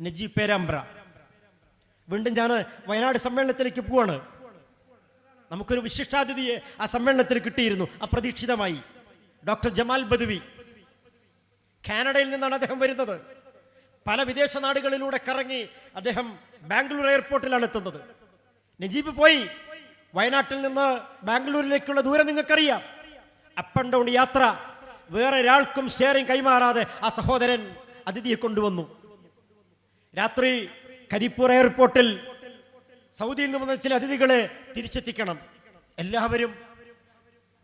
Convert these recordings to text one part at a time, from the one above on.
നജീബ് പേരാമ്പ്ര. വീണ്ടും ഞാൻ വയനാട് സമ്മേളനത്തിലേക്ക് പോവാണ്. നമുക്കൊരു വിശിഷ്ടാതിഥിയെ ആ സമ്മേളനത്തിൽ കിട്ടിയിരുന്നു. അപ്രതീക്ഷിതമായി. ഡോക്ടർ ജമാൽ ബദുവി. കാനഡയിൽ നിന്നാണ് അദ്ദേഹം വരുന്നത്. പല വിദേശ നാടുകളിലൂടെ കറങ്ങി അദ്ദേഹം ബാംഗ്ലൂർ എയർപോർട്ടിലാണ് എത്തുന്നത്. നജീബ് പോയി. വയനാട്ടിൽ നിന്ന് ബാംഗ്ലൂരിലേക്കുള്ള ദൂരം നിങ്ങൾക്കറിയാം. അപ്പ് ആൻഡ് ഡൗൺ യാത്ര. വേറെ ഒരാൾക്കും ഷെയറിങ് കൈമാറാതെ ആ സഹോദരൻ അതിഥിയെ കൊണ്ടുവന്നു. രാത്രി കരിപ്പൂർ എയർപോർട്ടിൽ സൗദിയിൽ നിന്ന് വന്ന ചില അതിഥികളെ തിരിച്ചെത്തിക്കണം. എല്ലാവരും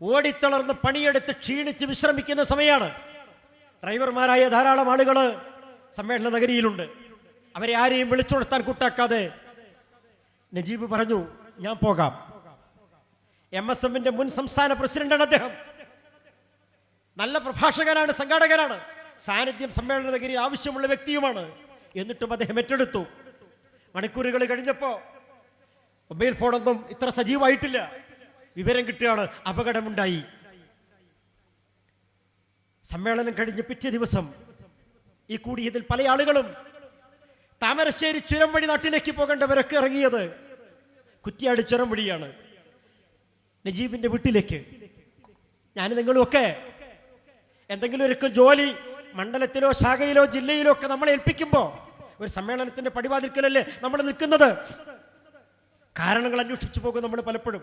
ഓടിത്തളർന്ന് പണിയെടുത്ത് ക്ഷീണിച്ച് വിശ്രമിക്കുന്ന സമയമാണ് ഡ്രൈവർമാരായ ധാരാളം ആളുകൾ സമ്മേളന നഗരിയിലുണ്ട്. അവരെ ആരെയും വിളിച്ചുണർത്താൻ കൂട്ടാക്കാതെ നജീബ് പറഞ്ഞു ഞാൻ പോകാം. എം എസ് എമ്മിന്റെ മുൻ സംസ്ഥാന പ്രസിഡന്റാണ് അദ്ദേഹം. നല്ല പ്രഭാഷകനാണ് സംഘാടകനാണ്. സാന്നിധ്യം സമ്മേളന നഗരി ആവശ്യമുള്ള വ്യക്തിയുമാണ്. എന്നിട്ടും അദ്ദേഹം ഏറ്റെടുത്തു. മണിക്കൂറുകൾ കഴിഞ്ഞപ്പോ മൊബൈൽ ഫോണൊന്നും ഇത്ര സജീവമായിട്ടില്ല വിവരം കിട്ടുകയാണ് അപകടമുണ്ടായി. സമ്മേളനം കഴിഞ്ഞ് പിറ്റേ ദിവസം ഈ കൂടിയതിൽ പല ആളുകളും താമരശ്ശേരി ചുരം വഴി നാട്ടിലേക്ക് പോകേണ്ടവരൊക്കെ ഇറങ്ങിയത് കുറ്റിയാട് ചുരം വഴിയാണ് നജീബിന്റെ വീട്ടിലേക്ക്. ഞാൻ നിങ്ങളുമൊക്കെ എന്തെങ്കിലും ഒരു ജോലി മണ്ഡലത്തിലോ ശാഖയിലോ ജില്ലയിലോ ഒക്കെ നമ്മളെ ഏൽപ്പിക്കുമ്പോൾ ഒരു സമ്മേളനത്തിന്റെ പടിവാതിൽക്കലല്ലേ നമ്മൾ നിൽക്കുന്നത്? കാരണങ്ങൾ അന്വേഷിച്ചു പോകും നമ്മൾ പലപ്പോഴും.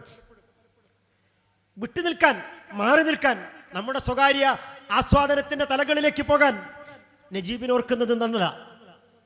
വിട്ടുനിൽക്കാൻ മാറി നിൽക്കാൻ നമ്മുടെ സ്വകാര്യ ആസ്വാദനത്തിന്റെ തലകളിലേക്ക് പോകാൻ നജീബിനോർക്കുന്നത് നന്നതാണ്